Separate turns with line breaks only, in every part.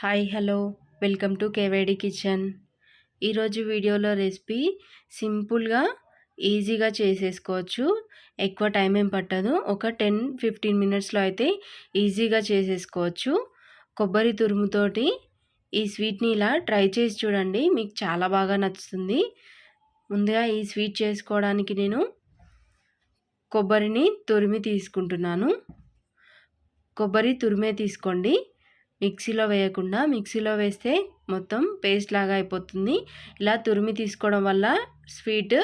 Hi hello. Welcome to KVD kitchen. ఈరోజు వీడియోలో recipe సింపుల్గా ఈజీగా చేసేసుకోవచ్చు. ఎక్కువ టైం ఏం పట్టదు. ఒక టెన్ ఫిఫ్టీన్ మినిట్స్లో అయితే ఈజీగా చేసేసుకోవచ్చు. కొబ్బరి తురుముతోటి ఈ స్వీట్ని ఇలా ట్రై చేసి చూడండి. మీకు చాలా బాగా నచ్చుతుంది. ముందుగా ఈ స్వీట్ చేసుకోవడానికి నేను కొబ్బరిని తురిమి తీసుకుంటున్నాను. కొబ్బరి తురిమే తీసుకోండి. మిక్సీలో వేయకుండా మిక్సీలో వేస్తే మొత్తం పేస్ట్ లాగా అయిపోతుంది. ఇలా తురిమి తీసుకోవడం వల్ల స్వీట్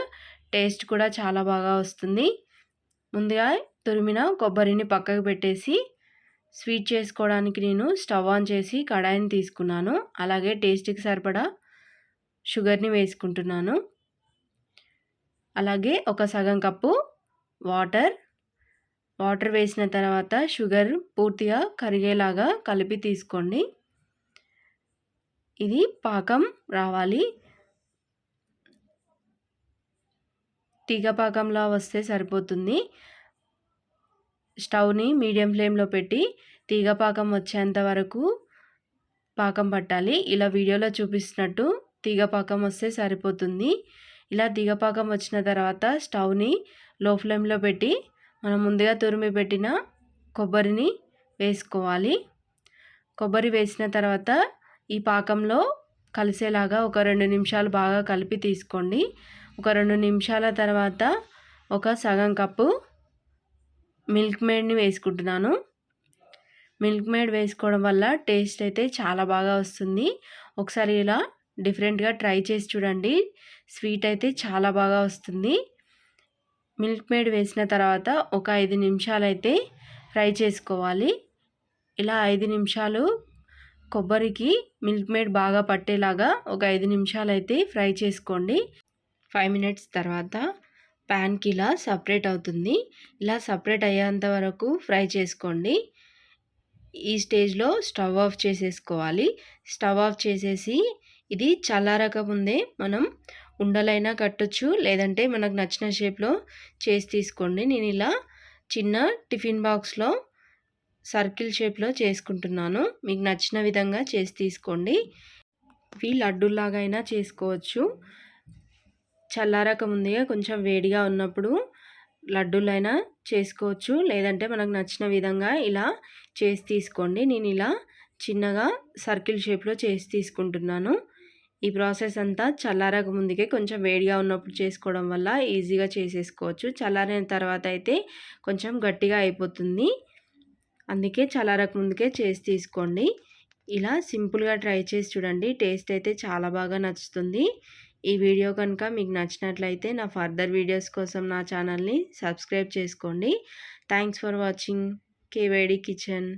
టేస్ట్ కూడా చాలా బాగా వస్తుంది. ముందుగా తురిమిన కొబ్బరిని పక్కకు పెట్టేసి స్వీట్ చేసుకోవడానికి నేను స్టవ్ ఆన్ చేసి కడాయిని తీసుకున్నాను. అలాగే టేస్ట్కి సరిపడా షుగర్ని వేసుకుంటున్నాను. అలాగే ఒక సగం కప్పు వాటర్ వాటర్ వేసిన తర్వాత షుగర్ పూర్తిగా కరిగేలాగా కలిపి తీసుకోండి. ఇది పాకం రావాలి. తీగ పాకంలా వస్తే సరిపోతుంది. స్టవ్ని మీడియం ఫ్లేమ్లో పెట్టి తీగ పాకం వచ్చేంత వరకు పాకం పట్టాలి. ఇలా వీడియోలో చూపిస్తున్నట్టు తీగ పాకం వస్తే సరిపోతుంది. ఇలా తీగ పాకం వచ్చిన తర్వాత స్టవ్ని లో ఫ్లేమ్లో పెట్టి మనం ముందుగా తురిమి పెట్టిన కొబ్బరిని వేసుకోవాలి. కొబ్బరి వేసిన తర్వాత ఈ పాకంలో కలిసేలాగా ఒక రెండు నిమిషాలు బాగా కలిపి తీసుకోండి. ఒక రెండు నిమిషాల తర్వాత ఒక సగం కప్పు మిల్క్ మేడ్ని వేసుకుంటున్నాను. మిల్క్ మేడ్ వేసుకోవడం వల్ల టేస్ట్ అయితే చాలా బాగా వస్తుంది. ఒకసారి ఇలా డిఫరెంట్గా ట్రై చేసి చూడండి. స్వీట్ అయితే చాలా బాగా వస్తుంది. మిల్క్ మేడ్ వేసిన తర్వాత ఒక ఐదు నిమిషాలు అయితే ఫ్రై చేసుకోవాలి. ఇలా ఐదు నిమిషాలు కొబ్బరికి మిల్క్ మేడ్ బాగా పట్టేలాగా ఒక ఐదు నిమిషాలు అయితే ఫ్రై చేసుకోండి. ఫైవ్ మినిట్స్ తర్వాత ప్యాన్కి ఇలా సపరేట్ అవుతుంది. ఇలా సపరేట్ అయ్యేంత వరకు ఫ్రై చేసుకోండి. ఈ స్టేజ్లో స్టవ్ ఆఫ్ చేసేసుకోవాలి. స్టవ్ ఆఫ్ చేసేసి ఇది చల్లారక ముందే మనం ఉండలైనా కట్టొచ్చు లేదంటే మనకు నచ్చిన షేప్లో చేసి తీసుకోండి. నేను ఇలా చిన్న టిఫిన్ బాక్స్లో సర్కిల్ షేప్లో చేసుకుంటున్నాను. మీకు నచ్చిన విధంగా చేసి తీసుకోండి. ఇవి లడ్డూలాగా అయినా చేసుకోవచ్చు. చల్లారక ముందుగా కొంచెం వేడిగా ఉన్నప్పుడు లడ్డూలైనా చేసుకోవచ్చు లేదంటే మనకు నచ్చిన విధంగా ఇలా చేసి తీసుకోండి. నేను ఇలా చిన్నగా సర్కిల్ షేప్లో చేసి తీసుకుంటున్నాను. ఈ ప్రాసెస్ అంతా చల్లారక ముందుకే కొంచెం వేడిగా ఉన్నప్పుడు చేసుకోవడం వల్ల ఈజీగా చేసేసుకోవచ్చు. చల్లారిన తర్వాత అయితే కొంచెం గట్టిగా అయిపోతుంది. అందుకే చల్లారక ముందుకే చేసి తీసుకోండి. ఇలా సింపుల్గా ట్రై చేసి చూడండి. టేస్ట్ అయితే చాలా బాగా నచ్చుతుంది. ఈ వీడియో కనుక మీకు నచ్చినట్లయితే నా ఫర్దర్ వీడియోస్ కోసం నా ఛానల్ని సబ్స్క్రైబ్ చేసుకోండి. Thanks for watching. KVD kitchen.